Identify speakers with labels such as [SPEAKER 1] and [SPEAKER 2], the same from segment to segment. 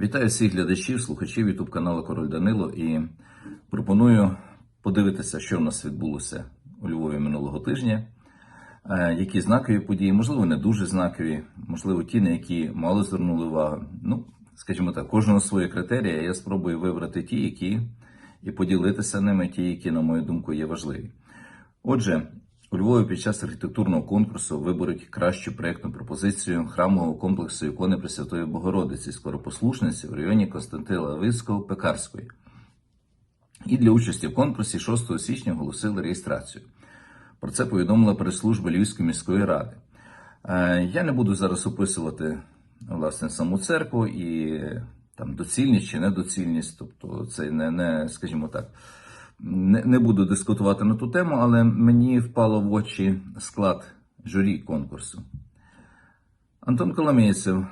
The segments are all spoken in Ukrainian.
[SPEAKER 1] Вітаю всіх глядачів, слухачів YouTube каналу Король Данило і пропоную подивитися, що в нас відбулося у Львові минулого тижня. Е, Які знакові події, можливо, не дуже знакові, можливо, ті, на які мало звернули увагу. Ну, скажімо так, кожного свої критерії. Я спробую вибрати ті, які і поділитися ними, ті, які, на мою думку, є важливі. Отже, у Львові під час архітектурного конкурсу виберуть кращу проєктну пропозицію храмового комплексу ікони Пресвятої Богородиці скоропослушниці в районі Костянтила Лавицького Пекарської. І для участі в конкурсі 6 січня оголосили реєстрацію. Про це повідомила прес-служба Львівської міської ради. Е, Я не буду зараз описувати власне саму церкву і там доцільність чи недоцільність, тобто це не, не скажімо так, не, не буду дискутувати на ту тему, але мені впало в очі склад журі конкурсу. Антон Коломійцев,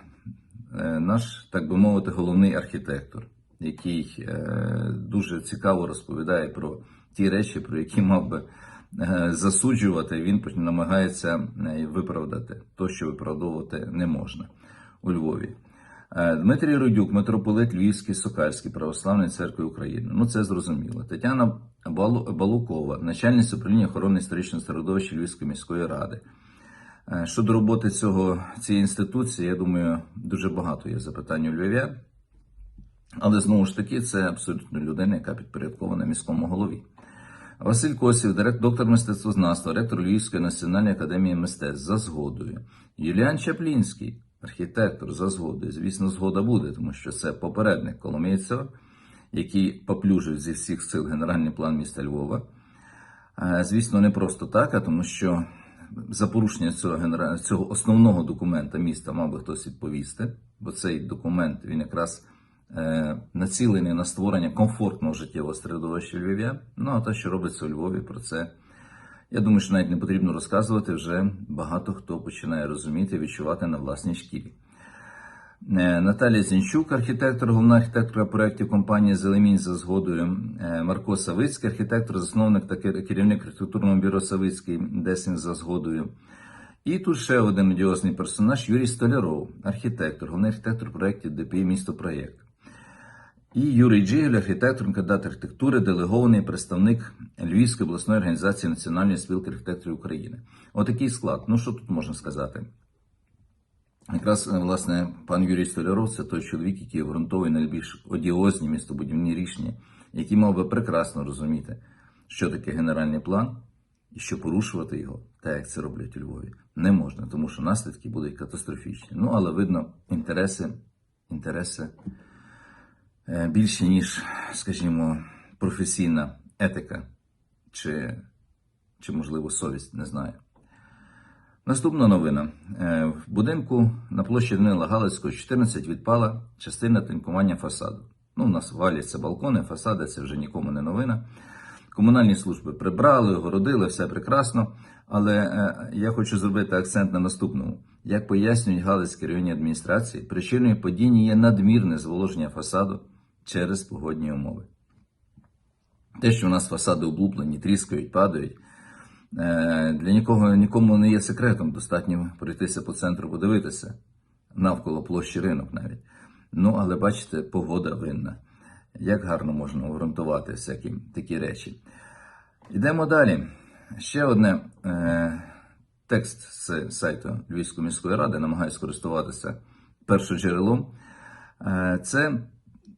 [SPEAKER 1] е, наш, так би мовити, головний архітектор, який е, дуже цікаво розповідає про ті речі, про які мав би е, засуджувати, він намагається виправдати то, що виправдовувати не можна у Львові. Е, Дмитрій Рудюк, митрополит Львівський Сокальський православної церкви України. Ну це зрозуміло. Тетяна Балукова, начальниця управління охорони історичного середовища Львівської міської ради. Е, Щодо роботи цього, цієї інституції, я думаю, дуже багато є запитань у львів'ян. Але знову ж таки, це абсолютно людина, яка підпорядкована міському голові. Василь Косів, доктор мистецтвознавства, ректор Львівської національної академії мистецтв за згодою. Юліан Чаплінський, архітектор за згодою. Звісно, згода буде, тому що це попередник Коломійцева, який поплюжив зі всіх сил генеральний план міста Львова. Е, Звісно, не просто так, а тому що за порушення цього, цього основного документа міста мав би хтось відповісти, бо цей документ він якраз е, націлений на створення комфортного життєвого середовища львів'ян. Ну а те, що робиться у Львові, про це я думаю, що навіть не потрібно розказувати. Вже багато хто починає розуміти відчувати на власній шкірі. Е, Наталія Зінчук, архітектор, головна архітекторка проєктів компанії Зелемінь за згодою. Е, Марко Савицький, архітектор, засновник та керівник архітектурного бюро Савицький, Десін за згодою. І тут ще один одіозний персонаж Юрій Столяров, архітектор, головний архітектор проєктів ДПІ Місто Проєкт. І Юрій Джигель, архітектор, кандидат архітектури, делегований представник Львівської обласної організації Національної спілки архітекторів України. Отакий склад. Ну що тут можна сказати? Якраз е, власне пан Юрій Столяров це той чоловік, який обґрунтовує найбільш одіозні містобудівні рішення, який мав би прекрасно розуміти, що таке генеральний план, і що порушувати його, так як це роблять у Львові, не можна, тому що наслідки будуть катастрофічні. Ну але видно, інтереси, інтереси більше, ніж, скажімо, професійна етика чи, чи можливо, совість, не знаю. Наступна новина. Е, В будинку на площі Данила Галицького 14 відпала частина тинкування фасаду. Ну, у нас валяться балкони, фасади це вже нікому не новина. Комунальні служби прибрали, огородили, все прекрасно. Але е, я хочу зробити акцент на наступному. Як пояснюють Галицькі районні адміністрації, причиною падіння є надмірне зволоження фасаду через погодні умови. Те, що у нас фасади облуплені, тріскають, падають, Е, Для нікого нікому не є секретом. Достатньо пройтися по центру, подивитися навколо площі ринок навіть. Ну, але бачите, погода винна. Як гарно можна обґрунтувати всякі такі речі. Йдемо далі. Ще одне е, текст з сайту Львівської міської ради, намагаюся користуватися першоджерелом. Е, це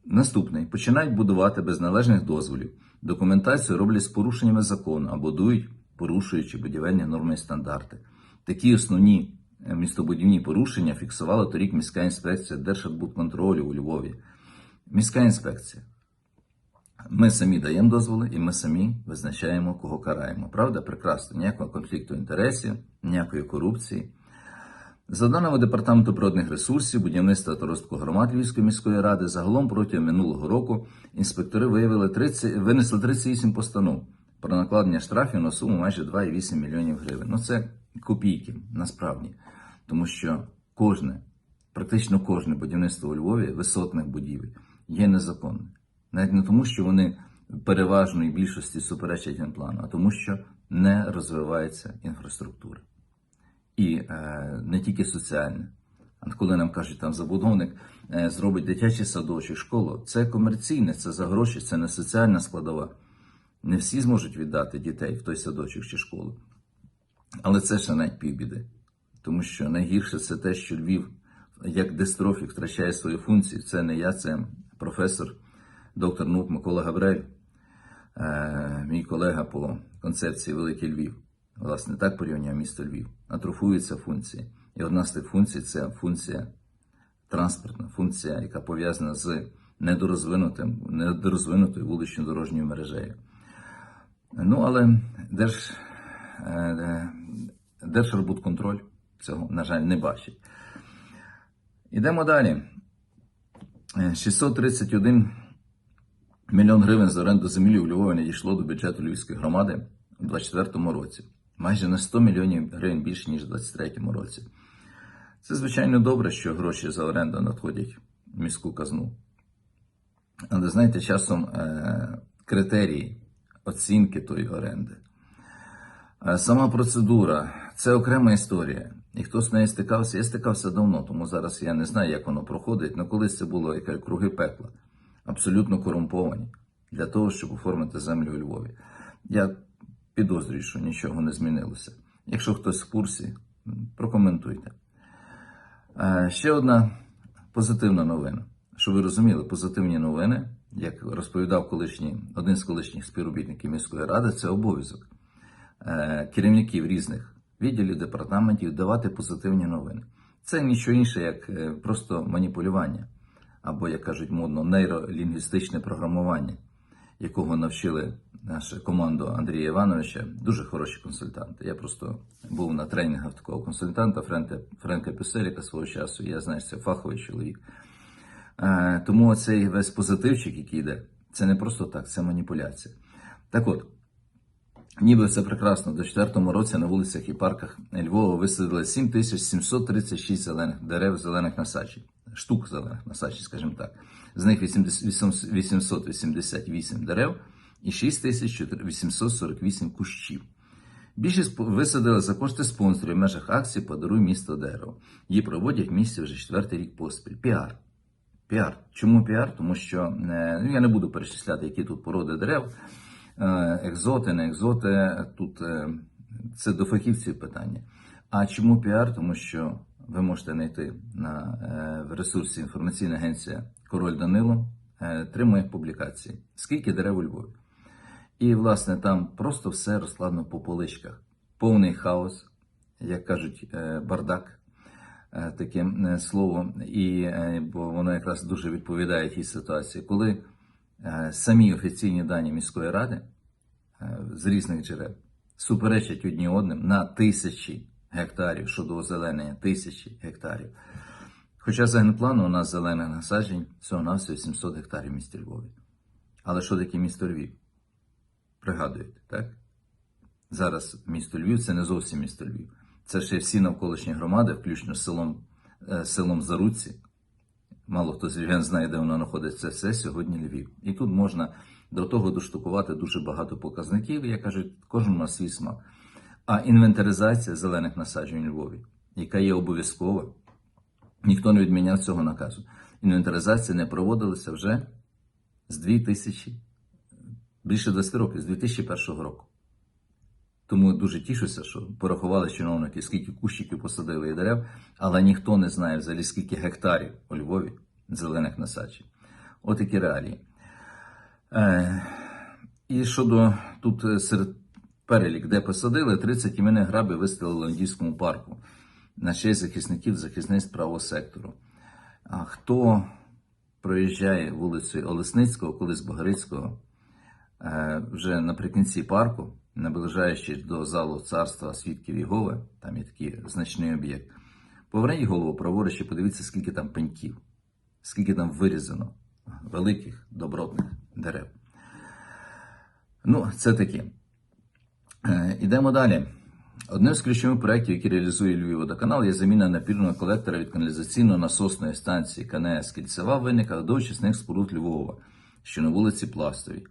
[SPEAKER 1] наступний. Починають будувати без належних дозволів. Документацію роблять з порушеннями закону а будують порушуючи будівельні норми і стандарти. Такі основні е, містобудівні порушення фіксувала торік міська інспекція Держарбудконтролю у Львові. Міська інспекція. Ми самі даємо дозволи і ми самі визначаємо, кого караємо. Правда, прекрасно, ніякого конфлікту інтересів, ніякої корупції. За даними Департаменту природних ресурсів, будівництва та розвитку громад Львівської міської ради, загалом протягом минулого року інспектори виявили 30, винесли 38 постанов про накладення штрафів на суму майже 2,8 мільйонів гривень. Ну це копійки насправді, тому що кожне, практично кожне будівництво у Львові висотних будівель є незаконним. Навіть не тому, що вони переважної більшості суперечать генплану, а тому, що не розвивається інфраструктура. І е, не тільки соціальна, А коли нам кажуть, там забудовник е, зробить дитячий садочок, школу, це комерційне, це за гроші, це не соціальна складова. Не всі зможуть віддати дітей в той садочок чи школу. Але це ще навіть півбіди. Тому що найгірше це те, що Львів як дистрофік втрачає свої функції. Це не я, це професор, доктор наук Микола Габрель, е, мій колега по концепції Великий Львів. Власне, так порівняв місто Львів. Атрофуються функції. І одна з тих функцій це функція транспортна, функція, яка пов'язана з недорозвинутим, недорозвинутою вулично-дорожньою мережею. Ну, але Держ, е, Держарбудконтроль цього, на жаль, не бачить. Ідемо далі. Е, 631 мільйон гривень за оренду землі у Львові надійшло до бюджету Львівської громади у 2024 році. Майже на 100 мільйонів гривень більше, ніж у 2023 році. Це, звичайно, добре, що гроші за оренду надходять в міську казну. Але знаєте, часом е, критерії оцінки тої оренди, е, сама процедура це окрема історія. І хто з нею стикався, я стикався давно, тому зараз я не знаю, як воно проходить. але колись це було яке круги пекла, абсолютно корумповані для того, щоб оформити землю у Львові. Я підозрюю, що нічого не змінилося. Якщо хтось в курсі, прокоментуйте. Е, Ще одна позитивна новина. Щоб ви розуміли, позитивні новини, як розповідав колишній, один з колишніх співробітників міської ради, це обов'язок е, керівників різних відділів, департаментів давати позитивні новини. Це нічого інше, як е, просто маніпулювання, або, як кажуть модно, нейролінгвістичне програмування, якого навчили нашу команду Андрія Івановича. Дуже хороші консультанти. Я просто був на тренінгах такого консультанта Френка, Френка Пюселіка свого часу. Я знаю, це фаховий чоловік. Е, Тому цей весь позитивчик, який йде, це не просто так, це маніпуляція. Так от, ніби все прекрасно. До 4 році на вулицях і парках Львова висадили 7736 зелених дерев, зелених насаджень, штук зелених насаджень, скажімо так. З них 888 дерев і 6848 кущів. Більшість висадили за кошти спонсорів в межах акції Подаруй місто дерево. Її проводять в місті вже четвертий рік поспіль. Піар. Піар. Чому піар? Тому що е, ну, я не буду перечисляти, які тут породи дерев, е, екзоти, не екзоти. Тут е, це до фахівців питання. А чому піар? Тому що ви можете знайти на в ресурсі інформаційна агенція Король Данило три моїх публікації. Скільки дерев у Львові? І, власне, там просто все розкладено по поличках. Повний хаос, як кажуть, е, бардак, е, таке слово, і, е, бо воно якраз дуже відповідає тій ситуації, коли самі офіційні дані міської ради з різних джерел суперечать одні одним на тисячі гектарів щодо озеленення, тисячі гектарів. Хоча за генплану у нас зелених насаджень всього на 700 гектарів в місті Львові. Але що таке місто Львів? Пригадуєте, так? Зараз місто Львів це не зовсім місто Львів. Це ще всі навколишні громади, включно з селом, е, селом Заруці. Мало хто з львів'ян знає, де воно знаходиться. Все сьогодні Львів. І тут можна до того доштукувати дуже багато показників, як кажуть, кожен на свій смак. А інвентаризація зелених насаджень у Львові, яка є обов'язкова, ніхто не відміняв цього наказу. Інвентаризація не проводилася вже з 2000 більше 20 років, з 2001 року. Тому дуже тішуся, що порахували чиновники, скільки кущиків посадили і дерев, але ніхто не знає взагалі, скільки гектарів у Львові зелених насаджень. От такі реалії. Е, і щодо тут е, серед перелік, де посадили, 30 іменних грабів виставили в Ландівському парку на честь захисників захисниць правого сектору. А хто проїжджає вулицею Олесницького, колись Богарицького, вже наприкінці парку, наближаючись до залу царства свідків Єгови, там є такий значний об'єкт. Поверніть голову праворуч і подивіться, скільки там пеньків, скільки там вирізано великих добротних дерев. Ну, це таке. Е, Ідемо далі. Одним з ключових проєктів, які реалізує Львів водоканал, є заміна напірного колектора від каналізаційно-насосної станції КНС Кільцева виникла до очисних споруд Львова, що на вулиці Пластовій.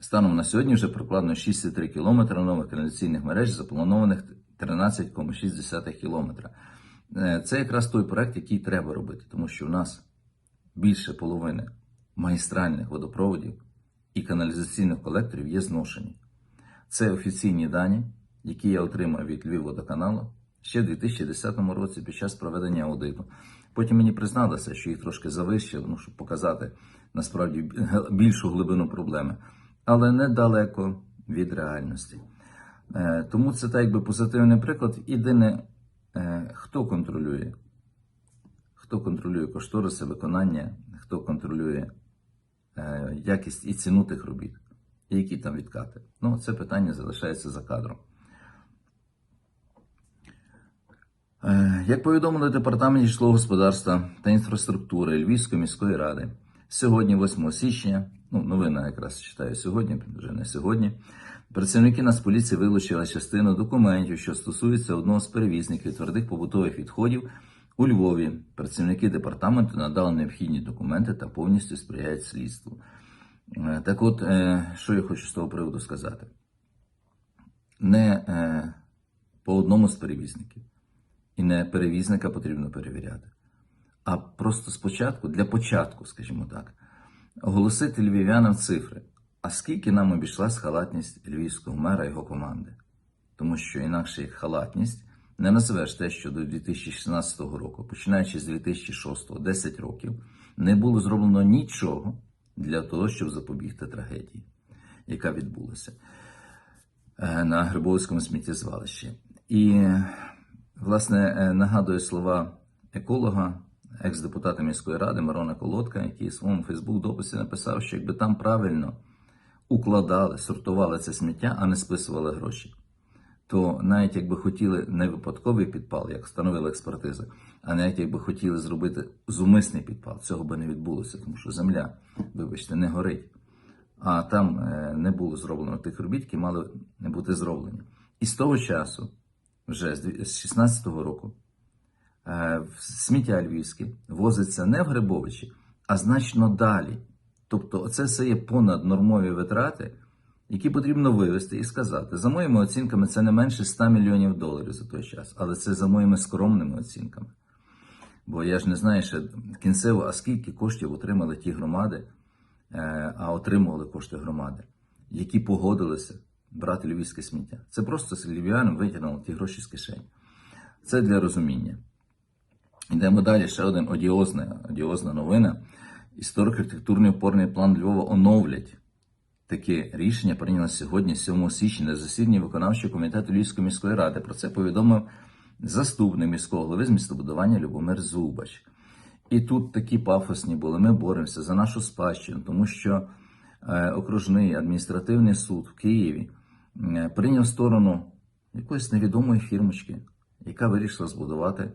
[SPEAKER 1] Станом на сьогодні вже прокладено 6,3 км нових каналізаційних мереж, запланованих 13,6 км. Е, Це якраз той проект, який треба робити, тому що в нас більше половини магістральних водопроводів і каналізаційних колекторів є зношені. Це офіційні дані, які я отримав від Львівводоканалу ще в 2010 році під час проведення аудиту. Потім мені призналося, що їх трошки завищили, ну, щоб показати насправді більшу глибину проблеми, але недалеко від реальності. Е, Тому це так якби позитивний приклад. Єдине, е, хто контролює, хто контролює кошториси виконання, хто контролює е, якість і ціну тих робіт, і які там відкати. Ну, це питання залишається за кадром. Як повідомили департамент житлового господарства та інфраструктури Львівської міської ради, сьогодні, 8 січня, ну новина якраз читаю сьогодні, вже не сьогодні. Працівники Нацполіції вилучили частину документів, що стосуються одного з перевізників твердих побутових відходів у Львові. Працівники департаменту надали необхідні документи та повністю сприяють слідству. Е, Так от, е, що я хочу з того приводу сказати? Не е, по одному з перевізників і не перевізника потрібно перевіряти. А просто спочатку, для початку, скажімо так, оголосити львів'янам цифри. А скільки нам обійшлась халатність львівського мера і його команди? Тому що інакше як халатність не називеш те, що до 2016 року, починаючи з 2006, 10 років, не було зроблено нічого для того, щоб запобігти трагедії, яка відбулася е, на Грибовському сміттєзвалищі. І Власне, е, нагадую слова еколога, екс-депутата міської ради Мирона Колодка, який в своєму Фейсбук-дописі написав, що якби там правильно укладали, сортували це сміття, а не списували гроші, то навіть якби хотіли не випадковий підпал, як встановила експертиза, а навіть якби хотіли зробити зумисний підпал, цього би не відбулося, тому що земля, вибачте, не горить. А там е, не було зроблено тих робіт, які мали бути зроблені. І з того часу вже з 2016 року сміття львівське возиться не в Грибовичі, а значно далі. Тобто, це все є понаднормові витрати, які потрібно вивести і сказати. За моїми оцінками, це не менше 100 мільйонів доларів за той час, але це за моїми скромними оцінками. Бо я ж не знаю ще кінцево, а скільки коштів отримали ті громади, е, а отримували кошти громади, які погодилися брати львівське сміття. Це просто львів'янам витягнули ті гроші з кишені. Це для розуміння. Йдемо далі. Ще один одіозна, одіозна новина. Історико-архітектурний опорний план Львова оновлять. Таке рішення прийняло сьогодні, 7 січня, на засіданні виконавчого комітету Львівської міської ради. Про це повідомив заступник міського голови з містобудування Любомир Зубач. І тут такі пафосні були. Ми боремося за нашу спадщину, тому що е, окружний адміністративний суд в Києві е, прийняв сторону якоїсь невідомої фірмочки, яка вирішила збудувати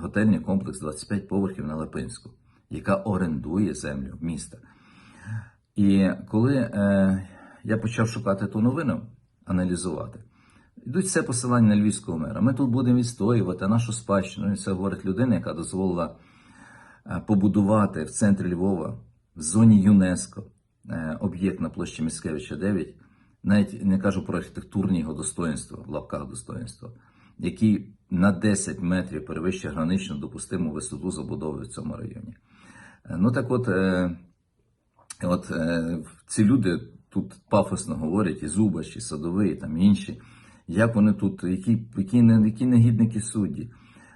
[SPEAKER 1] готельний комплекс 25 поверхів на Липинську, яка орендує землю міста. І коли е, я почав шукати ту новину, аналізувати, йдуть все посилання на львівського мера. Ми тут будемо відстоювати нашу спадщину. І це говорить людина, яка дозволила е, побудувати в центрі Львова, в зоні ЮНЕСКО, е, об'єкт на площі Міскевича 9, навіть не кажу про архітектурні його достоинства, в лапках достоинства, який на 10 метрів перевищує гранично допустиму висоту забудови в цьому районі. Е, Ну так от. е, От е, ці люди тут пафосно говорять, і Зубач, і Садовий, і там інші, як вони тут, які, які, які негідники судді.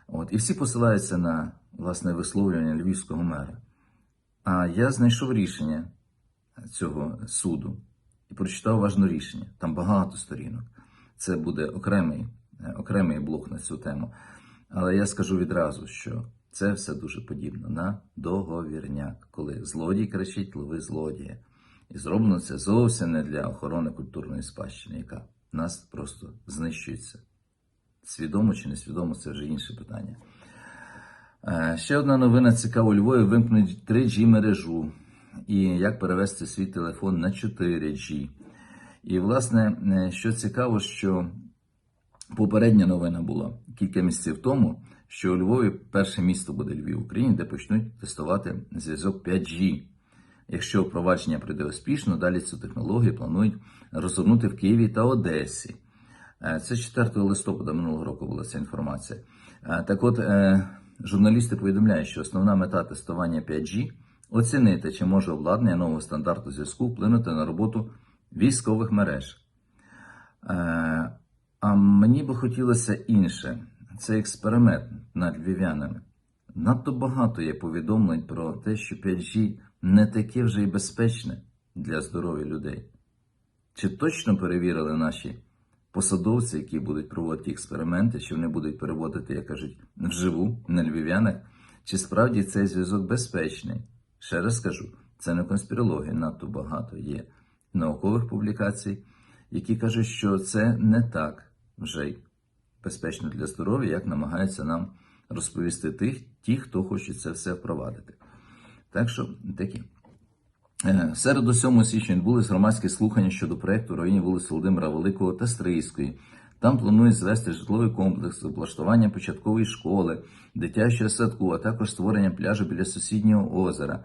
[SPEAKER 1] От, і всі посилаються на власне висловлювання львівського мера. А я знайшов рішення цього суду і прочитав важне рішення. Там багато сторінок. Це буде окремий, окремий блок на цю тему. Але я скажу відразу, що це все дуже подібно на договірняк, коли злодій кричить лови злодія. І зроблено це зовсім не для охорони культурної спадщини, яка нас просто знищується. Свідомо чи несвідомо, це вже інше питання. Е, Ще одна новина цікава. У Львові вимкнуть 3G мережу. І як перевести свій телефон на 4G. І, власне, е, що цікаво, що Попередня новина була кілька місяців тому, що у Львові перше місто буде Львів в Україні, де почнуть тестувати зв'язок 5G. Якщо впровадження прийде успішно, далі цю технологію планують розгорнути в Києві та Одесі. Е, Це 4 листопада минулого року була ця інформація. Е, Так от, е, журналісти повідомляють, що основна мета тестування 5G оцінити, чи може обладнання нового стандарту зв'язку вплинути на роботу військових мереж. А мені би хотілося інше. Це експеримент над львів'янами. Надто багато є повідомлень про те, що 5G не таке вже й безпечне для здоров'я людей. Чи точно перевірили наші посадовці, які будуть проводити експерименти, чи вони будуть переводити, як кажуть, вживу на львів'янах, чи справді цей зв'язок безпечний? Ще раз скажу, це не конспірологія, надто багато є наукових публікацій, які кажуть, що це не так вже й безпечно для здоров'я, як намагаються нам розповісти тих, ті, хто хоче це все впровадити. Так що такі. Е, середу 7 січня відбулись громадські слухання щодо проєкту районі вулиці Володимира Великого та Стрийської. Там планують звести житловий комплекс, облаштування початкової школи, дитячого садку, а також створення пляжу біля сусіднього озера.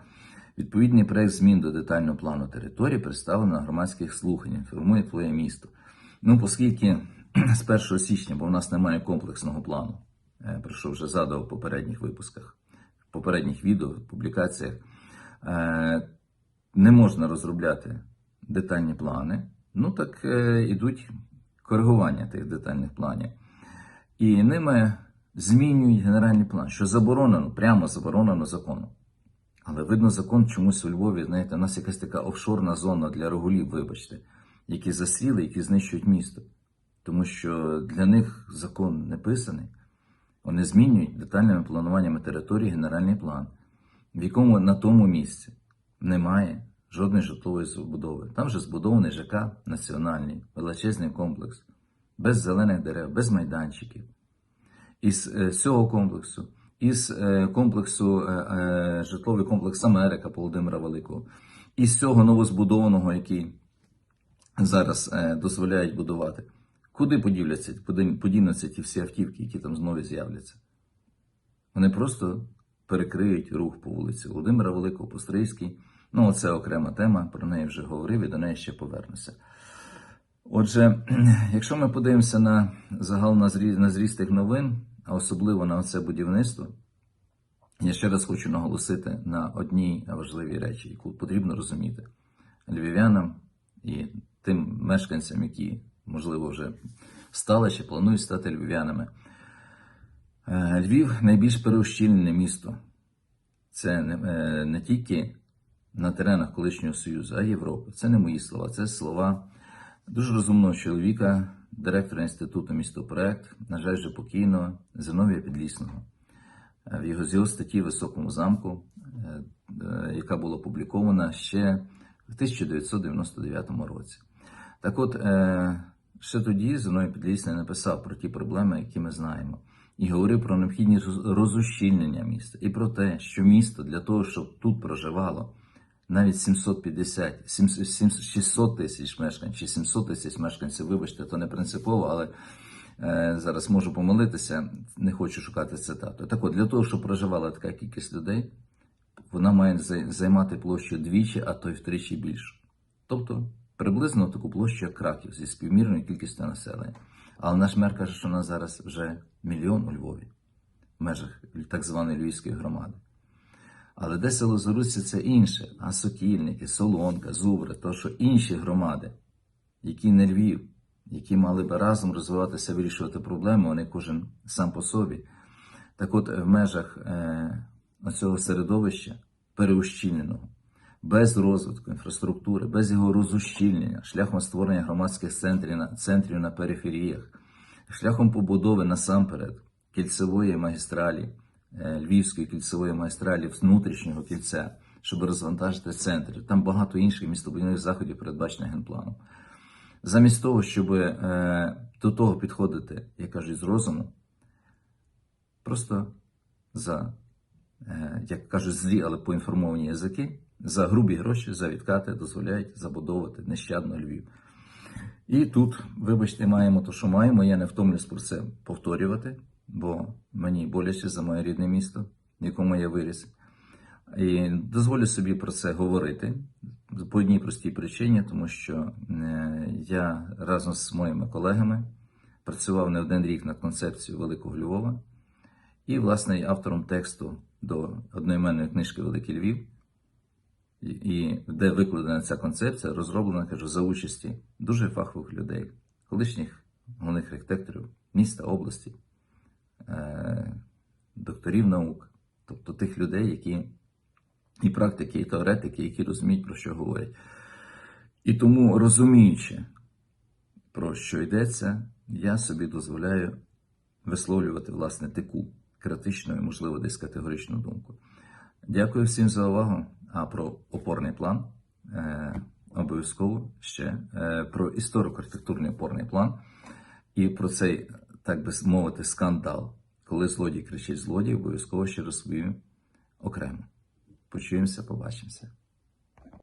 [SPEAKER 1] Відповідний проєкт змін до детального плану території представлено на громадських слуханнях. Інформує твоє місто. Ну, оскільки з 1 січня, бо в нас немає комплексного плану, е, про що вже задав в попередніх випусках, в попередніх відео, публікаціях. е, не можна розробляти детальні плани, ну так е, ідуть коригування тих детальних планів. І ними змінюють генеральний план, що заборонено, прямо заборонено законом. Але видно, закон чомусь у Львові, знаєте, у нас якась така офшорна зона для регулів, вибачте, які засіли, які знищують місто. Тому що для них закон не писаний. Вони змінюють детальними плануваннями території генеральний план, в якому на тому місці немає жодної житлової забудови. Там вже збудований ЖК національний, величезний комплекс, без зелених дерев, без майданчиків. Із е, цього комплексу, із е, комплексу е, житловий комплекс Америка Володимира Великого, із цього новозбудованого, який зараз дозволяють будувати. Куди поділяться, подінуться ті всі автівки, які там знову з'являться? Вони просто перекриють рух по вулиці Володимира Великого, Пострийській. Ну, це окрема тема, про неї вже говорив і до неї ще повернуся. Отже, якщо ми подивимося на загал на зріст, на зріст тих новин, а особливо на це будівництво, я ще раз хочу наголосити на одній важливій речі, яку потрібно розуміти львів'янам і тим мешканцям, які, можливо, вже стали чи планують стати львів'янами. Е, Львів найбільш переущільнене місто. Це не, е, не тільки на теренах колишнього Союзу, а й Європи. Це не мої слова, це слова дуже розумного чоловіка, директора інституту містопроект, на жаль, вже покійного Зиновія Підлісного. Е, В його з його статті Високому замку, яка була опублікована ще в 1999 році. Так от, ще тоді Зиновій Підлісний написав про ті проблеми, які ми знаємо, і говорив про необхідність роз- розущільнення міста, і про те, що місто для того, щоб тут проживало навіть 750, 700 700 600 тисяч мешканців, чи 700 тисяч мешканців, вибачте, то не принципово, але е, зараз можу помилитися, не хочу шукати цитату. Так от, для того, щоб проживала така кількість людей, вона має займати площу двічі, а то й втричі більшу. Тобто приблизно таку площу, як Краків, зі співмірною кількістю населення. Але наш мер каже, що у нас зараз вже мільйон у Львові, в межах так званої Львівської громади. Але де село Зоруці це інше, а Сокільники, Солонка, Зубри, то що інші громади, які не Львів, які мали би разом розвиватися, вирішувати проблеми, вони кожен сам по собі. Так от, в межах е, оцього середовища переущільненого, без розвитку інфраструктури, без його розущільнення, шляхом створення громадських центрів на, центрів на периферіях, шляхом побудови насамперед кільцевої магістралі, е, Львівської кільцевої магістралі внутрішнього кільця, щоб розвантажити центри. Там багато інших містобудівних заходів передбачено генпланом. Замість того, щоб е, до того підходити, як кажуть, з розуму, просто за, е, як кажуть, злі, але поінформовані язики, за грубі гроші, за відкати дозволяють забудовувати нещадно Львів. І тут, вибачте, маємо те, що маємо. Я не втомлюсь про це повторювати, бо мені боляче за моє рідне місто, в якому я виріс. І дозволю собі про це говорити по одній простій причині, тому що е, я разом з моїми колегами працював не один рік над концепцією Великого Львова. і, власне, автором тексту до одноіменної книжки Великий Львів, і- де викладена ця концепція, розроблена, кажу, за участі дуже фахових людей, колишніх головних архітекторів міста, області, е, докторів наук, тобто тих людей, які і практики, і теоретики, які розуміють, про що говорять. І тому, розуміючи, про що йдеться, я собі дозволяю висловлювати власне таку критичну і, можливо, десь категоричну думку. Дякую всім за увагу. А про опорний план е, обов'язково ще е, про історико-архітектурний опорний план і про цей, так би мовити, скандал, коли злодій кричить злодій, обов'язково ще розповім окремо. Почуємося, побачимося.